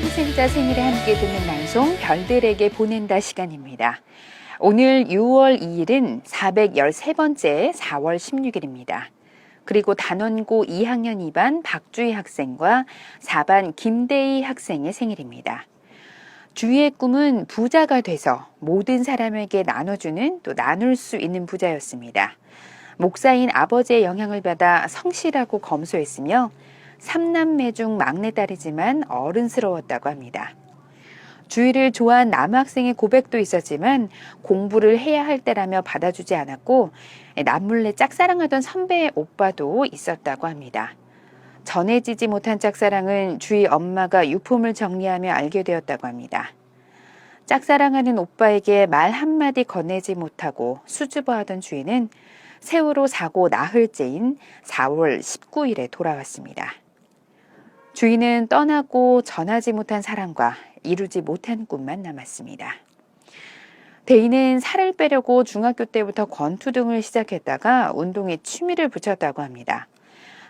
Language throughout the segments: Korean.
희생자 생일에 함께 듣는 방송 별들에게 보낸다 시간입니다. 오늘 6월 2일은 413번째 4월 16일입니다. 그리고 단원고 2학년 2반 박주희 학생과 4반 김대희 학생의 생일입니다. 주희의 꿈은 부자가 돼서 모든 사람에게 나눠주는 또 나눌 수 있는 부자였습니다. 목사인 아버지의 영향을 받아 성실하고 검소했으며 삼남매 중 막내딸이지만 어른스러웠다고 합니다. 주희를 좋아한 남학생의 고백도 있었지만 공부를 해야 할 때라며 받아주지 않았고 남몰래 짝사랑하던 선배의 오빠도 있었다고 합니다. 전해지지 못한 짝사랑은 주희 엄마가 유품을 정리하며 알게 되었다고 합니다. 짝사랑하는 오빠에게 말 한마디 건네지 못하고 수줍어하던 주희는 세월호 사고 나흘째인 4월 19일에 돌아왔습니다. 주인은 떠나고 전하지 못한 사랑과 이루지 못한 꿈만 남았습니다. 대인은 살을 빼려고 중학교 때부터 권투 등을 시작했다가 운동에 취미를 붙였다고 합니다.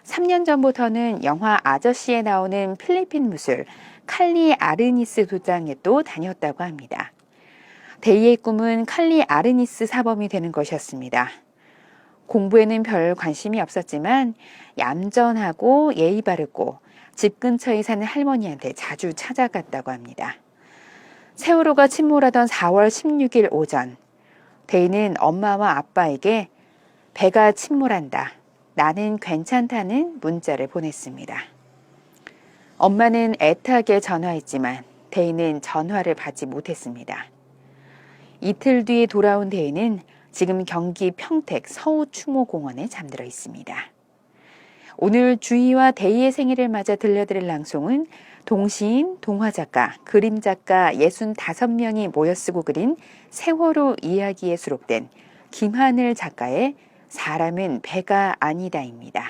3년 전부터는 영화 아저씨에 나오는 필리핀 무술 칼리 아르니스 도장에 또 다녔다고 합니다. 데이의 꿈은 칼리 아르니스 사범이 되는 것이었습니다. 공부에는 별 관심이 없었지만 얌전하고 예의 바르고 집 근처에 사는 할머니한테 자주 찾아갔다고 합니다. 세월호가 침몰하던 4월 16일 오전, 데이는 엄마와 아빠에게 배가 침몰한다. 나는 괜찮다는 문자를 보냈습니다. 엄마는 애타게 전화했지만 데이는 전화를 받지 못했습니다. 이틀 뒤에 돌아온 데이는 지금 경기 평택 서우추모공원에 잠들어 있습니다. 오늘 주희와 데이의 생일을 맞아 들려드릴 낭송은 동시인, 동화작가, 그림작가 65명이 모여 쓰고 그린 세월호 이야기에 수록된 김하늘 작가의 사람은 배가 아니다입니다.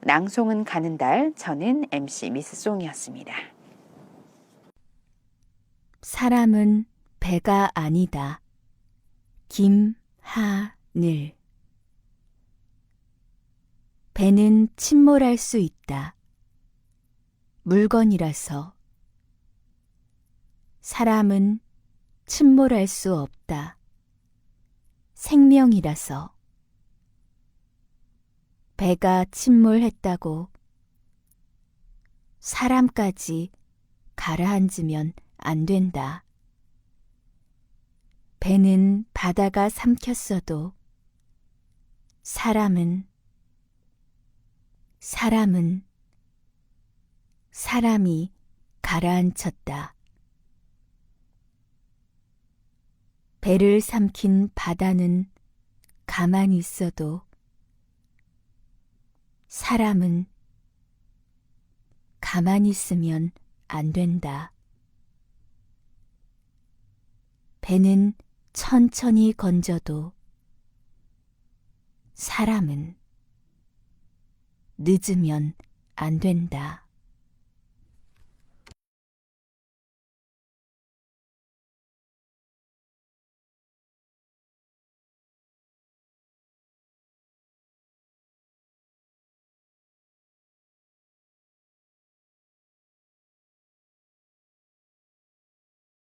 낭송은 가는 달, 저는 MC 미스송이었습니다. 사람은 배가 아니다. 김하늘 배는 침몰할 수 있다. 물건이라서 사람은 침몰할 수 없다. 생명이라서 배가 침몰했다고 사람까지 가라앉으면 안 된다. 배는 바다가 삼켰어도 사람은 사람은 사람이 가라앉혔다. 배를 삼킨 바다는 가만히 있어도 사람은 가만히 있으면 안 된다. 배는 천천히 건져도 사람은 늦으면 안 된다.